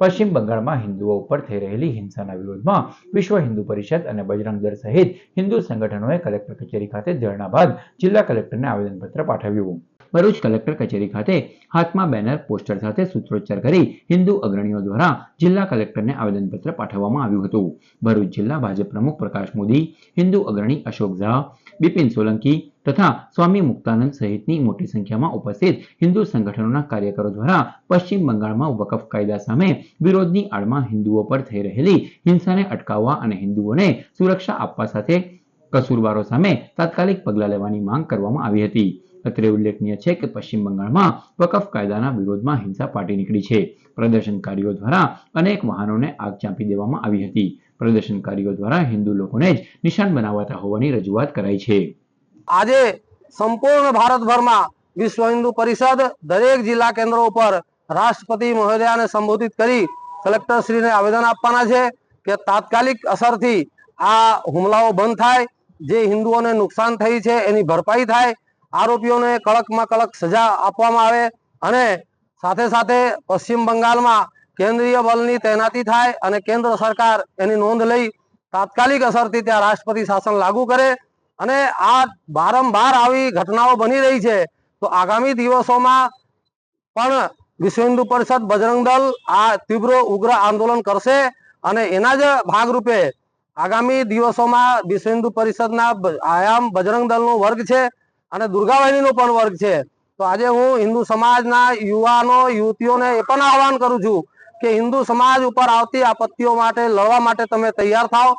પશ્ચિમ બંગાળમાં હિન્દુઓ ઉપર થઈ રહેલી હિંસાના વિરોધમાં વિશ્વ હિન્દુ પરિષદ અને બજરંગ દળ સહિત હિન્દુ સંગઠનોએ કલેક્ટર કચેરી ખાતે ધરણા બાદ જિલ્લા કલેક્ટરને આવેદનપત્ર પાઠવ્યું. ભરૂચ કલેક્ટર કચેરી ખાતે હાથમાં બેનર, પોસ્ટર સાથે સૂત્રોચ્ચાર કરી હિન્દુ અગ્રણીઓ દ્વારા જિલ્લા કલેક્ટરને આવેદનપત્ર પાઠવવામાં આવ્યું હતું. ભરૂચ જિલ્લા ભાજપ પ્રમુખ પ્રકાશ મોદી, હિન્દુ અગ્રણી અશોક ઝા બિપિન સોલંકી તથા સ્વામી મુક્તાનંદ સહિતની મોટી સંખ્યામાં ઉપસ્થિત હિન્દુ સંગઠનોના કાર્યકરો દ્વારા પશ્ચિમ બંગાળમાં વકફ કાયદા સામે વિરોધની આડમાં હિન્દુઓ પર થઈ રહેલી હિંસાને અટકાવવા અને હિન્દુઓને સુરક્ષા આપવા સાથે કસૂરવારો સામે તાત્કાલિક પગલાં લેવાની માંગ કરવામાં આવી હતી. અત્રે ઉલ્લેખનીય છે કે પશ્ચિમ બંગાળમાં વકફ કાયદાના વિરોધમાં હિંસા ફાટી નીકળી છે. પ્રદર્શનકારીઓ દ્વારા અનેક વાહનોને આગ ચાંપી દેવામાં આવી હતી. પ્રદર્શનકારીઓ દ્વારા હિન્દુ લોકોને જ નિશાન બનાવાતા હોવાની રજૂઆત કરાઈ છે. આજે સંપૂર્ણ ભારતભરમાં વિશ્વ હિન્દુ પરિષદ દરેક જિલ્લા કેન્દ્રો ઉપર રાષ્ટ્રપતિ મહોદયાને સંબોધિત કરી કલેક્ટર શ્રીને આવેદન આપવાના છે કે તાત્કાલિક અસરથી આ હુમલાઓ બંધ થાય, જે હિન્દુઓને નુકસાન થઈ છે એની ભરપાઈ થાય, આરોપીઓને કડકમાં કડક સજા આપવામાં આવે અને સાથે સાથે પશ્ચિમ બંગાળમાં કેન્દ્રીય બલની તૈનાતી થાય અને કેન્દ્ર સરકાર એની નોંધ લઈ તાત્કાલિક અસરથી ત્યાં રાષ્ટ્રપતિ શાસન લાગુ કરે અને આ વારંવાર આવી ઘટનાઓ બની રહી છે, તો આગામી દિવસોમાં પણ વિશ્વ હિન્દુ પરિષદ બજરંગ દળ આ તીવ્ર ઉગ્ર આંદોલન કરશે અને એના જ ભાગરૂપે આગામી દિવસોમાં વિશ્વ હિન્દુ પરિષદના આયામ બજરંગ દળનો વર્ગ છે અને દુર્ગાવાહિનીનો પણ વર્ગ છે. તો આજે હું હિન્દુ સમાજના યુવાનો, યુવતીઓને એ પણ આહવાન કરું છું કે હિન્દુ સમાજ ઉપર આવતી આપત્તિઓ માટે લડવા માટે તમે તૈયાર થાઓ?